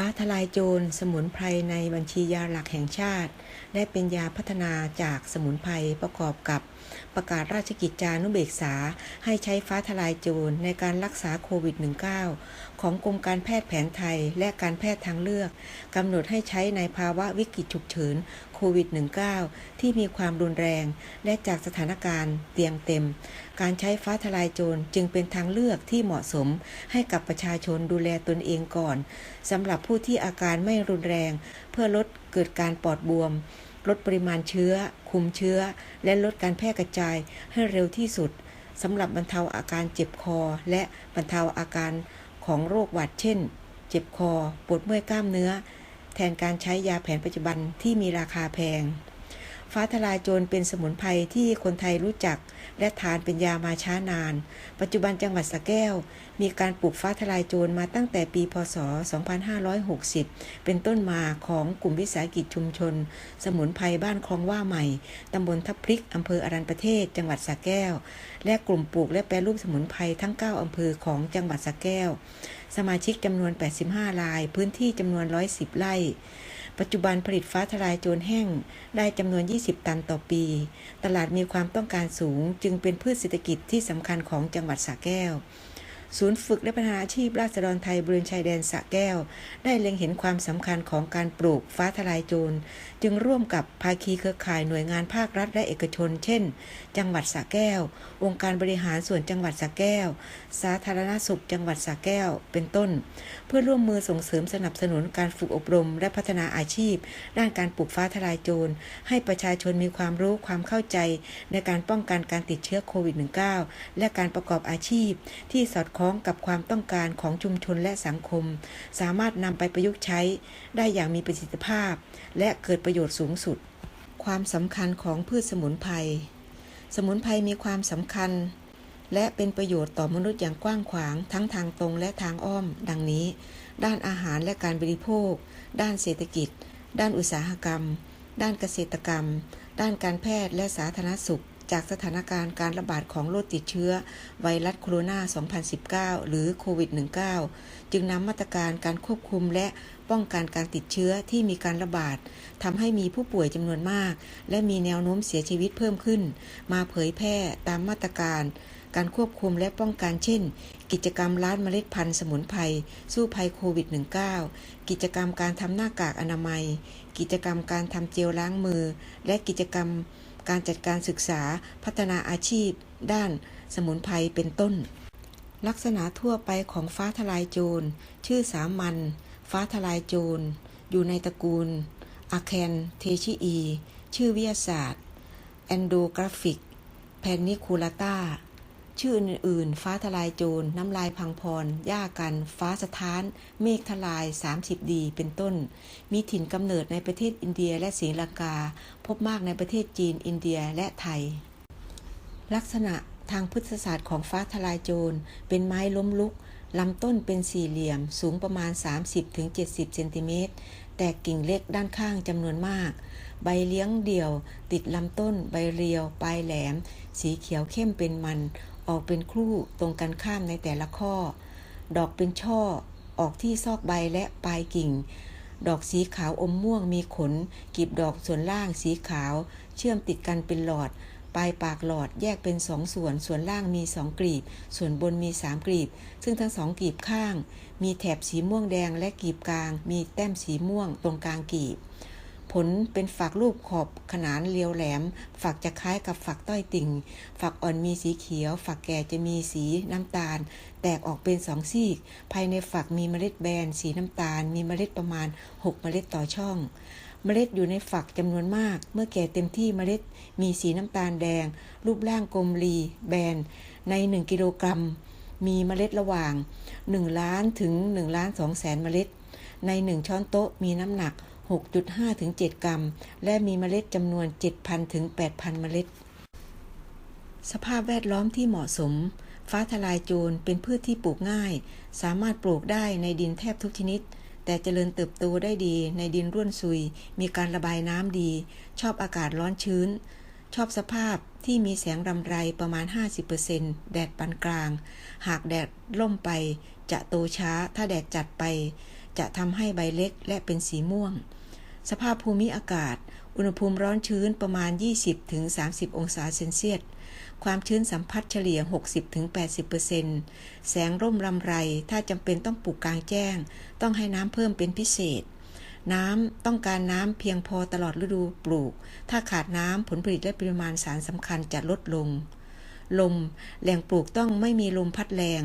ฟ้าทลายโจรสมุนไพรในบัญชียาหลักแห่งชาติ และเป็นยาพัฒนาจากสมุนไพรประกอบกับประกาศราชกิจจานุเบกษาให้ใช้ฟ้าทลายโจรในการรักษาโควิด -19 ของกรมการแพทย์แผนไทยและการแพทย์ทางเลือกกำหนดให้ใช้ในภาวะวิกฤตฉุกเฉิน วิด -19 ที่มีความรุนแรง และจากสถานการณ์เตียงเต็ม การใช้ฟ้าทลายโจรจึงเป็นทางเลือกที่เหมาะสม ให้กับประชาชนดูแลตนเองก่อนสำหรับผู้ที่อาการไม่รุนแรง เพื่อลดเกิดการปอดบวม ลดปริมาณเชื้อ คุมเชื้อ และลดการแพร่กระจายให้เร็วที่สุดสำหรับบรรเทาอาการเจ็บคอ และบรรเทาอาการของโรคหวัดเช่น เจ็บคอ ปวดเมื่อยกล้ามเนื้อ แทนการใช้ยาแผนปัจจุบันที่มีราคาแพง ฟ้าทลายโจรเป็นสมุนไพรที่คนไทยรู้จัก และทานเป็นยามาช้านาน ปัจจุบันจังหวัดสระแก้ว มีการปลูกฟ้าทลายโจรมาตั้งแต่ปีพศ 2560 เป็นต้นมาของกลุ่มวิสาหกิจชุมชน สมุนไพรบ้านคลองว่าใหม่ ตำบลทับพริก อำเภออารันประเทศ จังหวัดสระแก้ว และกลุ่มปลูกและแปรรูปสมุนไพรทั้ง 9 อำเภอของจังหวัดสระแก้ว สมาชิกจำนวน 85 ราย พื้นที่จำนวน 110 ไร่ ปัจจุบันผลิตฟ้าทลายโจรแห้งได้จำนวน 20 ตันต่อปี ตลาดมีความต้องการสูงจึงเป็นพืชเศรษฐกิจที่สำคัญของจังหวัดสระแก้ว ศูนย์ฝึกและพัฒนาอาชีพราษฎรไทยบริเวณชายแดนสะแก้ว ได้เล็งเห็นความสำคัญของการปลูกฟ้าทลายโจร จึงร่วมกับภาคีเครือข่ายหน่วยงานภาครัฐและเอกชน เช่น จังหวัดสะแก้ว องค์การบริหารส่วนจังหวัดสะแก้ว สาธารณสุขจังหวัดสะแก้ว เป็นต้น เพื่อร่วมมือส่งเสริมสนับสนุนการฝึกอบรม และพัฒนาอาชีพ ด้านการปลูกฟ้าทลายโจร ให้ประชาชนมีความรู้ความเข้าใจ ในการป้องกันการติดเชื้อโควิด -19 และการประกอบอาชีพที่สอดคล้อง้องกับความต้องการของชุมชนและสังคม สามารถนำไปประยุกต์ใช้ได้อย่างมีประสิทธิภาพ และเกิดประโยชน์สูงสุด ความสำคัญของพืชสมุนไพรสมุนไพรมีความสำคัญ และเป็นประโยชน์ต่อมนุษย์อย่างกว้างขวาง ทั้งทางตรงและทางอ้อม ดังนี้ ด้านอาหารและการบริโภค ด้านเศรษฐกิจ ด้านอุตสาหกรรม ด้านเกษตรกรรม ด้านการแพทย์และสาธารณสุข จากสถานการณ์การระบาดของโรคติดเชื้อ ไวรัสโคโรนา 2019 หรือโควิด -19 จึงนำมาตรการการควบคุมและป้องกันการติดเชื้อที่มีการระบาดทำให้มีผู้ป่วยจำนวนมาก และมีแนวโน้มเสียชีวิตเพิ่มขึ้น มาเผยแพร่ตามมาตรการการควบคุมและป้องกันเช่น กิจกรรมร้านเมล็ดพันธุ์สมุนไพรสู้ภัยโควิด -19 กิจกรรมการทำหน้ากากอนามัย กิจกรรมการทำเจลล้างมือ และกิจกรรม การจัดการศึกษาพัฒนาอาชีพ ด้านสมุนไพรเป็นต้น ลักษณะทั่วไปของฟ้าทลายโจร ชื่อสามัญฟ้าทลายโจร อยู่ในตระกูลอะแคนเทชิอี ชื่อวิทยาศาสตร์ แอนโดกราฟิก แพนนิคูลาตา ชื่ออื่นๆ ฟ้าทลายโจร น้ำลายพังพรย่ากัน ฟ้าสถาน เมฆทลาย 30 ดี เป็นต้น มีถิ่นกำเนิดในประเทศอินเดียและศรีลังกา พบมากในประเทศจีน อินเดียและไทย ลักษณะทางพฤกษศาสตร์ของฟ้าทลายโจร เป็นไม้ล้มลุก ลำต้นเป็นสี่เหลี่ยม สูงประมาณ 30-70 เซนติเมตร แตกกิ่งเล็กด้านข้างจำนวนมาก ใบเลี้ยงเดี่ยว ติดลำต้น ใบเรียว ปลายแหลม สีเขียวเข้มเป็นมัน ออกเป็นครู่ตรงกันข้ามในแต่ละข้อ ดอกเป็นช่อ ออกที่ซอกใบและปลายกิ่ง ดอกสีขาวอมม่วงมีขนกีบดอกส่วนล่างสีขาว เชื่อมติดกันเป็นหลอด ปลายปากหลอดแยกเป็นสองส่วน ส่วนล่างมีสองกลีบ ส่วนบนมีสามกลีบ ซึ่งทั้งสองกลีบข้าง มีแถบสีม่วงแดงและกลีบกลาง มีแต้มสีม่วงตรงกลางกลีบ ผลเป็นฝักรูปขอบขนานเรียวแหลม ฝักจะคล้ายกับฝักต้อยติ่ง ฝักอ่อนมีสีเขียว ฝักแก่จะมีสีน้ำตาล แตกออกเป็นสองซีก ภายในฝักมีเมล็ดแบน สีน้ำตาล มีเมล็ดประมาณ 6 เมล็ดต่อช่อง เมล็ดอยู่ในฝักจำนวนมาก เมื่อแก่เต็มที่เมล็ดมีสีน้ำตาลแดง รูปร่างกลมรีแบน ใน 1 กิโลกรัม มีเมล็ดระหว่าง 1 ล้านถึง1ล้าน2แสนเมล็ด ใน 1 ช้อนโต๊ะมีน้ำหนัก 6.5ถึง7กรัม และมีเมล็ดจำนวน 7,000ถึง8,000 เมล็ด สภาพแวดล้อมที่เหมาะสม ฟ้าทลายโจรเป็นพืชที่ปลูกง่าย สามารถปลูกได้ในดินแทบทุกชนิด แต่เจริญเติบโตได้ดีในดินร่วนซุย มีการระบายน้ำดี ชอบอากาศร้อนชื้น ชอบสภาพที่มีแสงรำไรประมาณ 50%แดดปานกลาง หากแดดล่มไปจะโตช้า ถ้าแดดจัดไป จะทำให้ใบเล็กและเป็นสีม่วง สภาพภูมิอากาศ อุณหภูมิร้อนชื้นประมาณ 20-30 องศาเซนเซียส ความชื้นสัมผัสเฉลี่ย 60-80%แสงร่มรำไร ถ้าจำเป็นต้องปลูกกลางแจ้ง ต้องให้น้ำเพิ่มเป็นพิเศษ น้ำต้องการน้ำเพียงพอตลอดฤดูปลูก ถ้าขาดน้ำผลผลิตและปริมาณสารสำคัญจะลดลง ลม แหล่งปลูกต้องไม่มีลมพัดแรง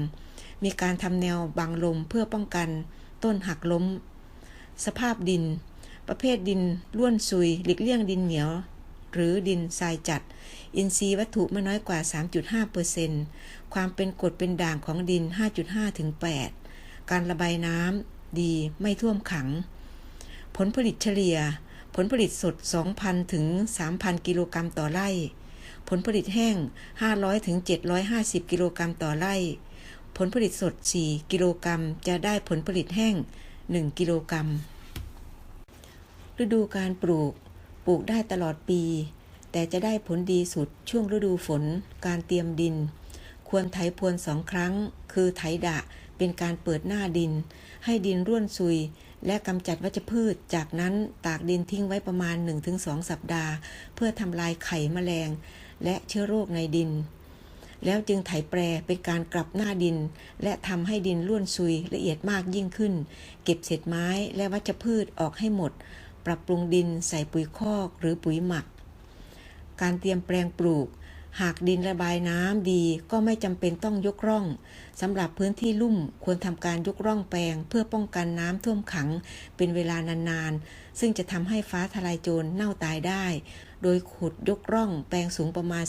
มีการทำแนวบังลมเพื่อป้องกัน ต้นหักล้ม สภาพดิน ประเภทดินล้วนซุย หลีกเลี่ยงดินเหนียว หรือดินทรายจัด อินทรีย์วัตถุไม่น้อยกว่า 3.5%ความเป็นกรดเป็นด่างของดิน 5.5ถึง8การระบายน้ำดีไม่ท่วมขัง ผลผลิตเฉลี่ย ผลผลิตสด 2,000 ถึง 3,000 กิโลกรัมต่อไร่ ผลผลิตแห้ง 500 ถึง 750 กิโลกรัมต่อไร่ ผลผลิตสด 4 กิโลกรัมจะได้ผลผลิตแห้ง 1 กิโลกรัม ฤดูการปลูก ปลูกได้ตลอดปี แต่จะได้ผลดีสุดช่วงฤดูฝน การเตรียมดิน ควรไถพรวนสองครั้ง คือไถดะเป็นการเปิดหน้าดิน ให้ดินร่วนซุย และกำจัดวัชพืช จากนั้นตากดินทิ้งไว้ประมาณ 1-2 สัปดาห์ เพื่อทำลายไข่แมลง และเชื้อโรคในดิน แล้วจึงไถแปรเป็นการกลับหน้าดิน และทำให้ดินร่วนซุยละเอียดมากยิ่งขึ้น เก็บเศษไม้และวัชพืชออกให้หมด ปรับปรุงดินใส่ปุ๋ยคอกหรือปุ๋ยหมัก การเตรียมแปลงปลูก หากดินระบายน้ำดีก็ไม่จำเป็นต้องยกร่องสำหรับพื้นที่ลุ่มควรทำการยกร่องแปลง เพื่อป้องกันน้ำท่วมขังเป็นเวลานานๆ ซึ่งจะทำให้ฟ้าทลายโจรเน่าตายได้ โดยขุดยกร่องแปลงสูงประมาณ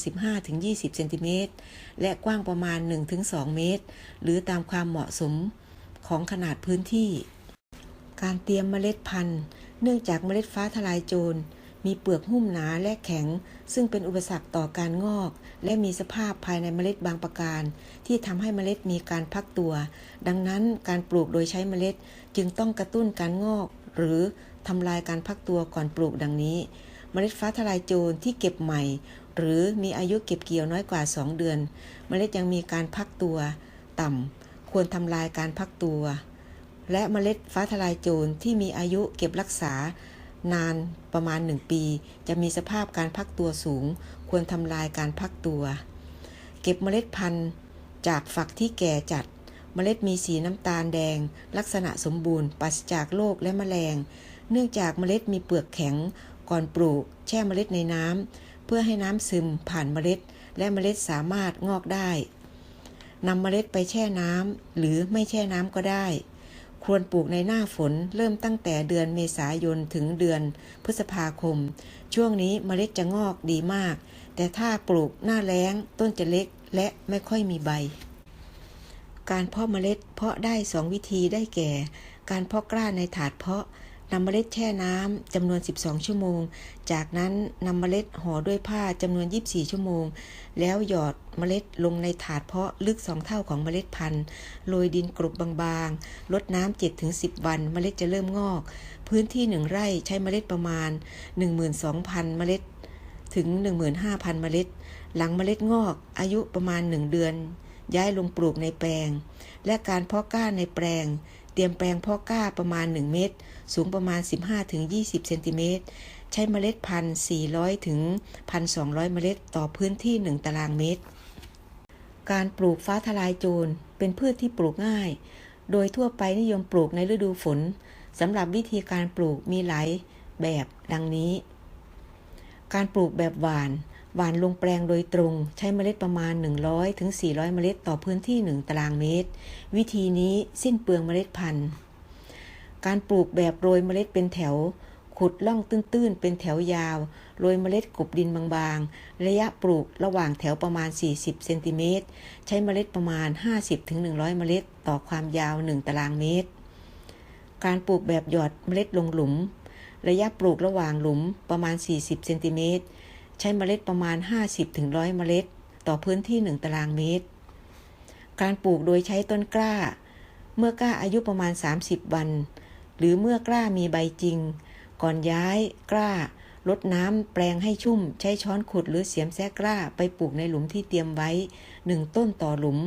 15-20 เซนติเมตรและกว้างประมาณ 1-2 เมตร หรือตามความเหมาะสมของขนาดพื้นที่ การเตรียมเมล็ดพันธุ์ เนื่องจากเมล็ดฟ้าทลายโจร มีเปลือกหุ้มหนาและแข็ง ซึ่งเป็นอุปสรรคต่อการงอก และมีสภาพภายในเมล็ดบางประการ ที่ทำให้เมล็ดมีการพักตัว ดังนั้นการปลูกโดยใช้เมล็ดจึงต้องกระตุ้นการงอก หรือทำลายการพักตัวก่อนปลูกดังนี้ เมล็ดฟ้าทลายโจรที่เก็บใหม่ หรือมีอายุเก็บเกี่ยวน้อยกว่า 2 เดือน เมล็ดยังมีการพักตัว ต่ำควรทำลายการพักตัว และเมล็ดฟ้าทลายโจรที่มีอายุเก็บรักษานานประมาณ 1 ปี จะมีสภาพการพักตัวสูง ควรทำลายการพักตัว เก็บเมล็ดพันธุ์จากฝักที่แก่จัด เมล็ดมีสีน้ำตาลแดง ลักษณะสมบูรณ์ปราศจากโรคและแมลง เนื่องจากเมล็ดมีเปลือกแข็ง ก่อนปลูก แช่เมล็ดในน้ำเพื่อให้น้ำซึมผ่านเมล็ด และเมล็ดสามารถงอกได้นำเมล็ดไปแช่น้ำหรือไม่แช่น้ำก็ได้ ควรปลูกในหน้าฝนเริ่มตั้งแต่เดือนเมษายนถึงเดือนพฤษภาคม ช่วงนี้เมล็ดจะงอกดีมาก แต่ถ้าปลูกหน้าแล้งต้นจะเล็กและไม่ค่อยมีใบ การเพาะเมล็ดเพาะได้2วิธีได้แก่ การเพาะกล้าในถาดเพาะ นำเมล็ดแช่น้ำจำนวน 12 ชั่วโมง จากนั้นนำเมล็ดห่อด้วยผ้าจำนวน 24 ชั่วโมง แล้วหยอดเมล็ดลงในถาดเพาะลึก 2 เท่าของเมล็ดพันธุ์โรยดินกรบบางๆลดน้ำ7-10 วัน เมล็ดจะเริ่มงอก พื้นที่ 1 ไร่ใช้เมล็ดประมาณ 12,000 เมล็ด ถึง 15,000 เมล็ด หลังเมล็ดงอกอายุประมาณ 1 เดือน ย้ายลงปลูกในแปลง และการเพาะก้านในแปลง เตรียมแปลงพาะกล้าประมาณ 1 เมตร สูงประมาณ 15-20เซนติเมตร ใช้เมล็ดพันธุ์400 ถึง 1,200 เมล็ดต่อพื้นที่ 1 ตารางเมตร การปลูกฟ้าทลายโจรเป็นพืชที่ปลูกง่าย โดยทั่วไปนิยมปลูกในฤดูฝน สำหรับวิธีการปลูกมีหลายแบบดังนี้ การปลูกแบบหวาน หวานลงแปลงโดยตรง ใช้เมล็ดประมาณ100ถึง400 เมล็ดต่อพื้นที่ 1 ตารางเมตร วิธีนี้สิ้นเปลืองเมล็ดพันธุ์ การปลูกแบบโรยเมล็ดเป็นแถว ขุดล่องตื้นๆ เป็นแถวยาว โรยเมล็ดกบดินบางๆ ระยะปลูกระหว่างแถวประมาณ 40 เซนติเมตร ใช้เมล็ดประมาณ 50-100 เมล็ดต่อความยาว 1 ตารางเมตร การปลูกแบบหยอดเมล็ดลงหลุม ระยะปลูกระหว่างหลุมประมาณ 40 เซนติเมตร ใช้เมล็ดประมาณ 50-100 เมล็ด ต่อพื้นที่ 1 ตารางเมตร การปลูกโดยใช้ต้นกล้า เมื่อกล้าอายุประมาณ 30 วัน หรือเมื่อกล้ามีใบจริง ก่อนย้ายกล้าลดน้ำแปลงให้ชุ่ม ใช้ช้อนขุดหรือเสียมแซกกล้าไปปลูกในหลุมที่เตรียมไว้1ต้นต่อหลุม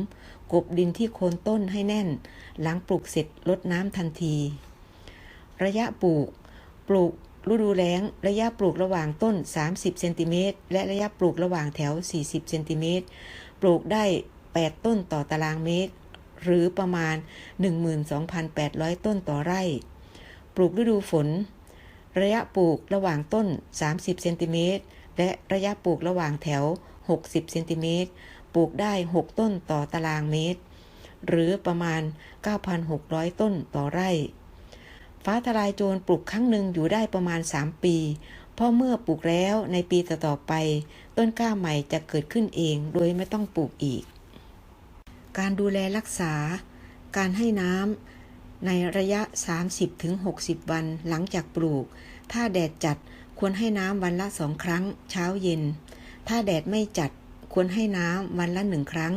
กบดินที่โคนต้นให้แน่น หลังปลูกเสร็จลดน้ำทันที ระยะปลูก ปลูก ฤดูแล้ง ระยะปลูกระหว่างต้น 30เซนติเมตรและระยะปลูกระหว่างแถว 40เซนติเมตรปลูกได้ 8 ต้นต่อตารางเมตร หรือประมาณ 12,800 ต้นต่อไร่ ปลูกฤดูฝน ระยะปลูกระหว่างต้น 30เซนติเมตรและระยะปลูกระหว่างแถว 60เซนติเมตรปลูกได้ 6 ต้นต่อตารางเมตร หรือประมาณ 9,600 ต้นต่อไร่ ฟ้าทลายโจรปลูกครั้งหนึ่งอยู่ได้ประมาณ 3 ปีพราะเมื่อปลูกแล้วในปีต่อๆไป ต้นกล้าใหม่จะเกิดขึ้นเองโดยไม่ต้องปลูกอีก การดูแลรักษา การให้น้ำในระยะ 30-60 วันหลังจากปลูก ถ้าแดดจัดควรให้น้ำวันละสองครั้ง เช้าเย็น ถ้าแดดไม่จัดควรให้น้ำวันละหนึ่งครั้ง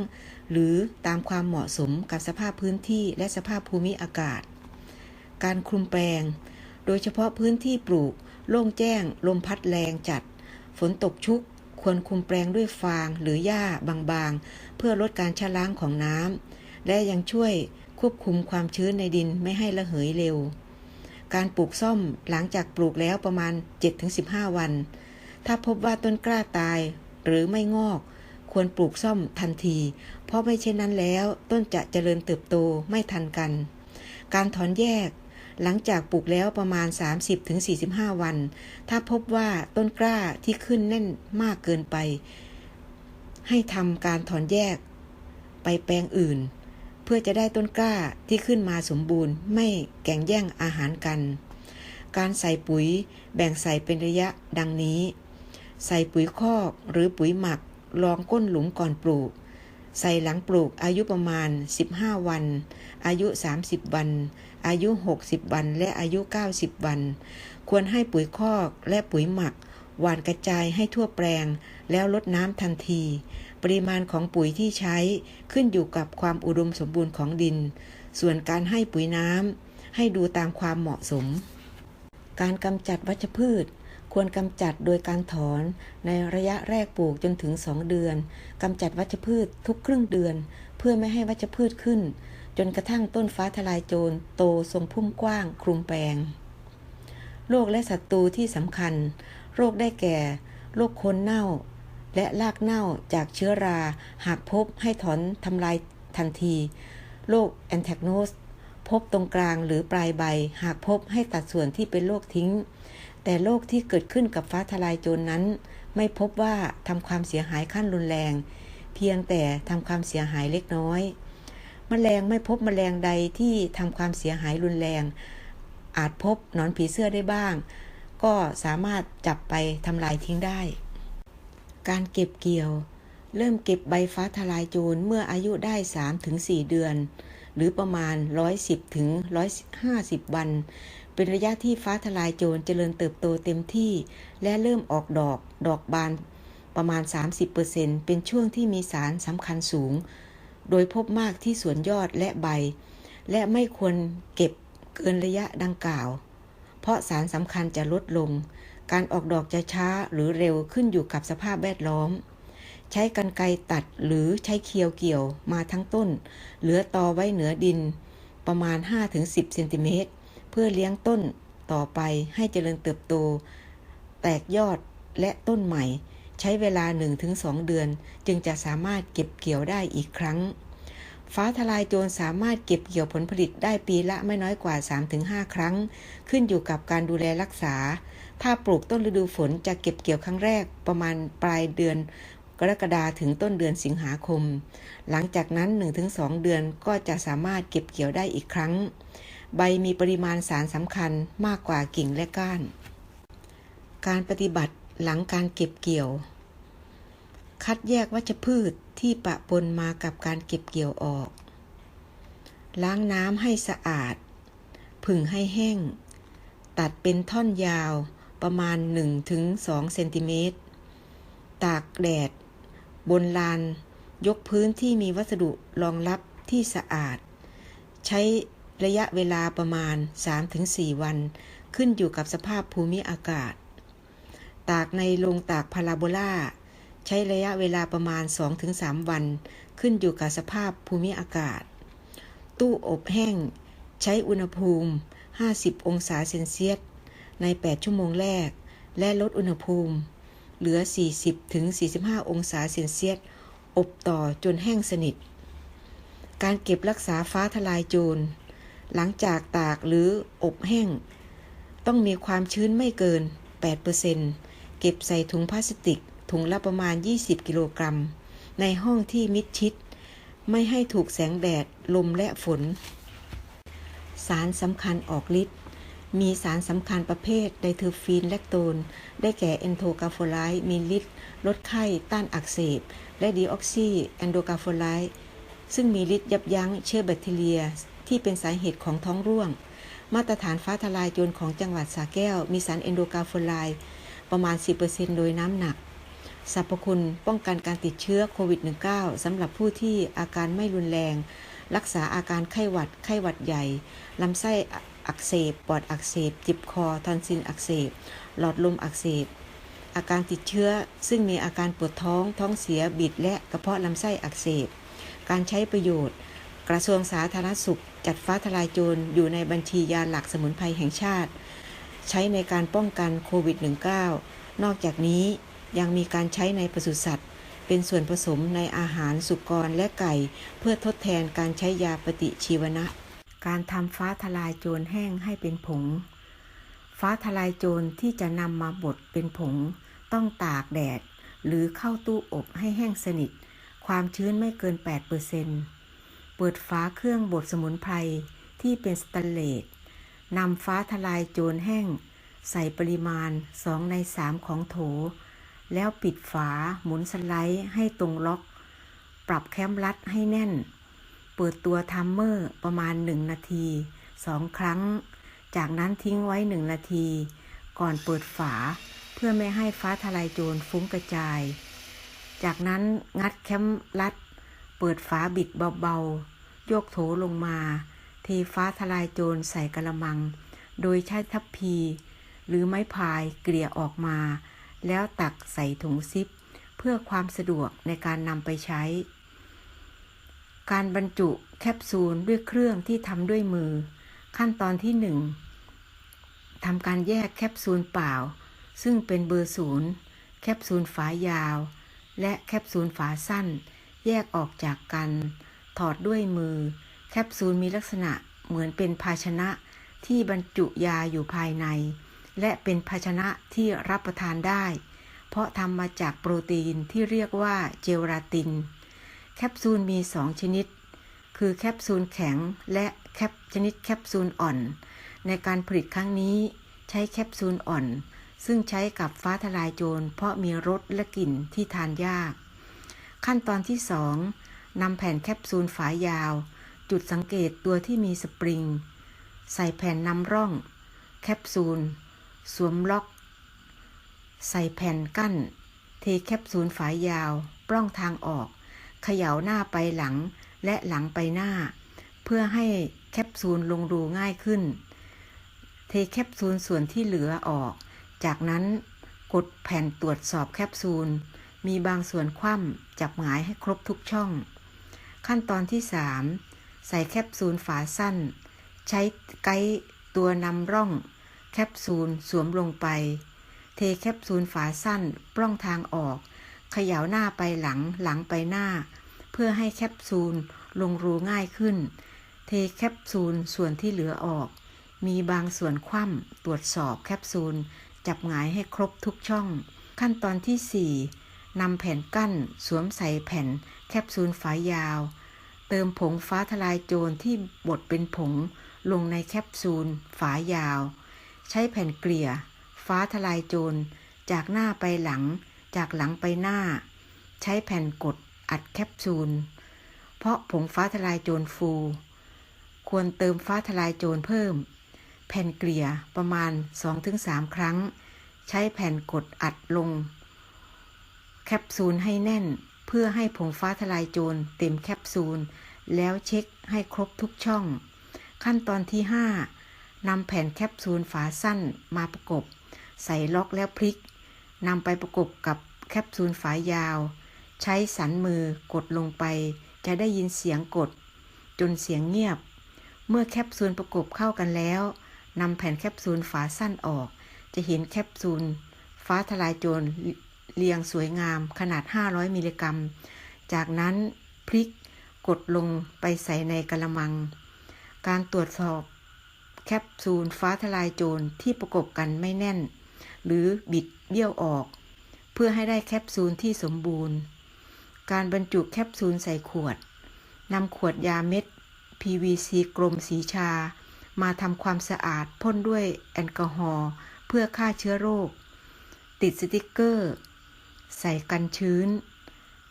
หรือตามความเหมาะสมกับสภาพพื้นที่และสภาพภูมิอากาศ การคลุมแปลง โดยเฉพาะพื้นที่ปลูก โล่งแจ้ง ลมพัดแรงจัด ฝนตกชุก ควรคลุมแปลงด้วยฟางหรือหญ้าบางๆ เพื่อลดการชะล้างของน้ำและยังช่วยควบคุมความชื้นในดินไม่ให้ระเหยเร็ว การปลูกซ่อมหลังจากปลูกแล้วประมาณ 7-15 วัน ถ้าพบว่าต้นกล้าตายหรือไม่งอกควรปลูกซ่อมทันที เพราะไม่เช่นนั้นแล้วต้นจะเจริญเติบโตไม่ทันกัน การถอนแยก หลังจากปลูกแล้วประมาณ 30-45 วัน ถ้าพบว่าต้นกล้าที่ขึ้นแน่นมากเกินไป ให้ทำการถอนแยกไปแปลงอื่น เพื่อจะได้ต้นกล้าที่ขึ้นมาสมบูรณ์ ไม่แก่งแย่งอาหารกัน การใส่ปุ๋ยแบ่งใส่เป็นระยะดังนี้ ใส่ปุ๋ยคอกหรือปุ๋ยหมักรองก้นหลุมก่อนปลูก ใส่หลังปลูกอายุประมาณ 15 วัน อายุ 30 วัน อายุ 60 วัน และอายุ 90 วัน ควรให้ปุ๋ยคอกและปุ๋ยหมัก หว่านกระจายให้ทั่วแปลง แล้วลดน้ำทันที ปริมาณของปุ๋ยที่ใช้ขึ้นอยู่กับความอุดมสมบูรณ์ของดิน ส่วนการให้ปุ๋ยน้ำให้ดูตามความเหมาะสม การกำจัดวัชพืชควรกำจัดโดยการถอนในระยะแรกปลูกจนถึง 2 เดือน กำจัดวัชพืชทุกครึ่งเดือน เพื่อไม่ให้วัชพืชขึ้น จนกระทั่งต้นฟ้าทลายโจรโตทรงพุ่มกว้างคลุมแปลง โรคและศัตรูที่สำคัญ โรคได้แก่ โรคโคนเน่า และรากเน่าจากเชื้อรา หากพบให้ถอนทำลายทันที โรคแอนแทกโนสพบตรงกลางหรือปลายใบ หากพบให้ตัดส่วนที่เป็นโรคทิ้ง แต่โรคที่เกิดขึ้นกับฟ้าทลายโจรนนั้น ไม่พบว่าทำความเสียหายขั้นรุนแรง เพียงแต่ทำความเสียหายเล็กน้อย แมลงไม่พบแมลงใดที่ทำความเสียหายรุนแรง อาจพบหนอนผีเสื้อได้บ้าง ก็สามารถจับไปทำลายทิ้งได้ การเก็บเกี่ยว เริ่มเก็บใบฟ้าทลายโจรเมื่ออายุได้ 3-4 เดือน หรือประมาณ 110ถึง150 วัน เป็นระยะที่ฟ้าทลายโจรเจริญเติบโตเต็มที่ และเริ่มออกดอกดอกบานประมาณ 30%เป็นช่วงที่มีสารสำคัญสูง โดยพบมากที่ส่วนยอดและใบ และไม่ควรเก็บเกินระยะดังกล่าว เพราะสารสำคัญจะลดลง การออกดอกจะช้าหรือเร็วขึ้นอยู่กับสภาพแวดล้อม ใช้กันไกรตัดหรือใช้เคียวเกี่ยวมาทั้งต้น เหลือตอไว้เหนือดิน ประมาณ 5-10เซนติเมตรเพื่อเลี้ยงต้นต่อไปให้เจริญเติบโต แตกยอดและต้นใหม่ ใช้เวลา 1-2 เดือน จึงจะสามารถเก็บเกี่ยวได้อีกครั้ง ฟ้าทลายโจรสามารถเก็บเกี่ยวผลผลิตได้ปีละไม่น้อยกว่า 3-5 ครั้ง ขึ้นอยู่กับการดูแลรักษา ถ้าปลูกต้นฤดูฝนจะเก็บเกี่ยวครั้งแรกประมาณปลายเดือนกรกฎาถึงต้นเดือนสิงหาคม หลังจากนั้น 1-2 เดือนก็จะสามารถเก็บเกี่ยวได้อีกครั้ง ใบมีปริมาณสารสำคัญมากกว่ากิ่งและก้าน การปฏิบัติ หลังการเก็บเกี่ยว คัดแยกวัชพืชที่ปะปนมากับการเก็บเกี่ยวออก ล้างน้ำให้สะอาด ผึ่งให้แห้ง ตัดเป็นท่อนยาวประมาณ 1-2เซนติเมตร ตากแดด บนลาน ยกพื้นที่มีวัสดุรองรับที่สะอาด ใช้ระยะเวลาประมาณ 3-4 วัน ขึ้นอยู่กับสภาพภูมิอากาศ ตากในโรงตากพาราโบลาใช้ระยะเวลาประมาณ 2-3 วัน ขึ้นอยู่กับสภาพภูมิอากาศ ตู้อบแห้ง ใช้อุณหภูมิ 50 องศาเซนเซียส ใน 8 ชั่วโมงแรก และลดอุณหภูมิ เหลือ 40-45 องศาเซนเซียส อบต่อจนแห้งสนิท การเก็บรักษาฟ้าทลายโจร หลังจากตากหรืออบแห้ง ต้องมีความชื้นไม่เกิน 8% เก็บใส่ถุงพลาสติก ถุงละประมาณ 20 กิโลกรัม ในห้องที่มิดชิด ไม่ให้ถูกแสงแดด ลมและฝน สารสำคัญออกฤทธิ์มีสารสำคัญประเภทไดเทอร์ฟีนแลคโตน ได้แก่เอนโทกาโฟไลต์มีฤทธิ์ลดไข้ต้านอักเสบ และดีออกซีแอนโดกาโฟไลต์ซึ่งมีฤทธิ์ยับยั้งเชื้อแบคทีเรียที่เป็นสาเหตุของท้องร่วง มาตรฐานฟ้าทลายโจรของจังหวัดสระแก้ว มีสารเอนโดกาโฟไลต์ ประมาณ 10%โดยน้ำหนัก สรรพคุณป้องกันการติดเชื้อโควิด -19 สำหรับผู้ที่อาการไม่รุนแรง รักษาอาการไข้หวัด ไข้หวัดใหญ่ ลำไส้อักเสบ ปอดอักเสบ จิบคอ ทอนซิลอักเสบ หลอดลมอักเสบ อาการติดเชื้อ ซึ่งมีอาการปวดท้อง ท้องเสีย บิด และกระเพาะลำไส้อักเสบ การใช้ประโยชน์ กระทรวงสาธารณสุข จัดฟ้าทลายโจรอยู่ในบัญชียาหลักสมุนไพรแห่งชาติ ใช้ในการป้องกันโควิด -19 นอกจากนี้ยังมีการใช้ในปศุสัตว์ เป็นส่วนผสมในอาหารสุกรและไก่ เพื่อทดแทนการใช้ยาปฏิชีวนะ การทำฟ้าทลายโจรแห้งให้เป็นผง ฟ้าทลายโจรที่จะนำมาบดเป็นผง ต้องตากแดด หรือเข้าตู้อบให้แห้งสนิท ความชื้นไม่เกิน 8%เปิดฝาเครื่องบดสมุนไพรที่เป็นสแตนเลส นำฟ้าทลายโจรแห้ง ใส่ปริมาณ2ใน3ของโถ แล้วปิดฝาหมุนสไลด์ให้ตรงล็อก ปรับแคมรัดให้แน่น เปิดตัวทัมเมอร์ประมาณ 1 นาที2ครั้ง จากนั้นทิ้งไว้ 1 นาที ก่อนเปิดฝาเพื่อไม่ให้ฟ้าทลายโจรฟุ้งกระจาย จากนั้นงัดแคมรัด เปิดฝาบิดเบาๆยกโถลงมา เทฟ้าทลายโจรใส่กระมัง โดยใช้ทัพพี หรือไม้พายเกลี่ยออกมา แล้วตักใส่ถุงซิป เพื่อความสะดวกในการนำไปใช้ การบรรจุแคปซูลด้วยเครื่องที่ทำด้วยมือ ขั้นตอนที่ 1ทำการแยกแคปซูลเปล่า ซึ่งเป็นเบอร์ศูนย์แคปซูลฝายาว และแคปซูลฝาสั้น แยกออกจากกัน ถอดด้วยมือ แคปซูลมีลักษณะเหมือนเป็นภาชนะที่บรรจุยาอยู่ภายใน และเป็นภาชนะที่รับประทานได้ เพราะทำมาจากโปรตีนที่เรียกว่าเจลาติน แคปซูลมี 2 ชนิด คือแคปซูลแข็งและแคปชนิดแคปซูลอ่อน ในการผลิตครั้งนี้ใช้แคปซูลอ่อน ซึ่งใช้กับฟ้าทลายโจรเพราะมีรสและกลิ่นที่ทานยาก ขั้นตอนที่ 2นำแผ่นแคปซูลฝายาว จุดสังเกตตัวที่มีสปริง ใส่แผ่นนำร่อง แคปซูล สวมล็อก ใส่แผ่นกั้น เทแคปซูลฝายาว ปล้องทางออก เขย่าหน้าไปหลังและหลังไปหน้า เพื่อให้แคปซูลลงรูง่ายขึ้น เทแคปซูลส่วนที่เหลือออก จากนั้นกดแผ่นตรวจสอบแคปซูล มีบางส่วนคว่ำจับหงายให้ครบทุกช่อง ขั้นตอนที่ 3 ใส่แคปซูลฝาสั้น ใช้ไกด์ตัวนำร่อง แคปซูลสวมลงไป เทแคปซูลฝาสั้นปล้องทางออก เขย่าหน้าไปหลังหลังไปหน้า เพื่อให้แคปซูลลงรูง่ายขึ้น เทแคปซูลส่วนที่เหลือออก มีบางส่วนคว่ำตรวจสอบแคปซูล จับหงายให้ครบทุกช่อง ขั้นตอนที่ 4นำแผ่นกั้นสวมใส่แผ่นแคปซูลฝายาว เติมผงฟ้าทลายโจรที่บดเป็นผงลงในแคปซูล ฝายาว ใช้แผ่นเกลี่ย ฟ้าทลายโจร จากหน้าไปหลัง จากหลังไปหน้า ใช้แผ่นกดอัดแคปซูล เพราะผงฟ้าทลายโจรฟู ควรเติมฟ้าทลายโจรเพิ่ม แผ่นเกลี่ยประมาณ 2-3 ครั้ง ใช้แผ่นกดอัดลง แคปซูลให้แน่น เพื่อให้ผงฟ้าทลายโจรเต็มแคปซูล แล้วเช็คให้ครบทุกช่อง ขั้นตอนที่5นำแผ่นแคปซูลฝาสั้นมาประกบ ใส่ล็อกแล้วพลิกนำไปประกบกับแคปซูลฝายาว ใช้สันมือกดลงไป จะได้ยินเสียงกด จนเสียงเงียบ เมื่อแคปซูลประกบเข้ากันแล้วนำแผ่นแคปซูลฝาสั้นออก จะเห็นแคปซูล ฟ้าทลายโจร เรียงสวยงามขนาด 500 มิลลิกรัม จากนั้นพลิกกดลงไปใส่ในกระมัง การตรวจสอบแคปซูลฟ้าทลายโจรที่ประกบกันไม่แน่น หรือบิดเบี้ยวออก เพื่อให้ได้แคปซูลที่สมบูรณ์ การบรรจุแคปซูลใส่ขวดนำขวดยาเม็ด PVC กลมสีชา มาทำความสะอาดพ่นด้วยแอลกอฮอล์เพื่อฆ่าเชื้อโรค ติดสติกเกอร์ ใส่กันชื้น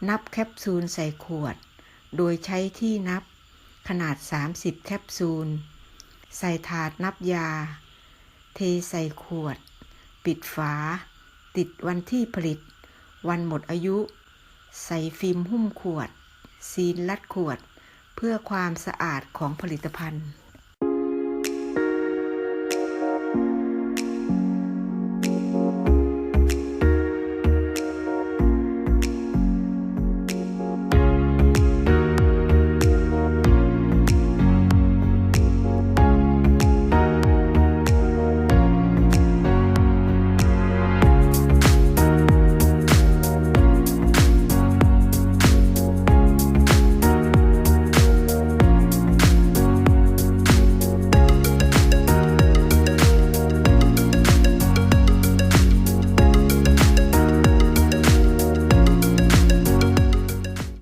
นับแคปซูลใส่ขวด โดยใช้ที่นับขนาด 30 แคปซูล ใส่ถาดนับยา เทใส่ขวด ปิดฝา ติดวันที่ผลิต วันหมดอายุ ใส่ฟิล์มหุ้มขวด ซีนลัดขวด เพื่อความสะอาดของผลิตภัณฑ์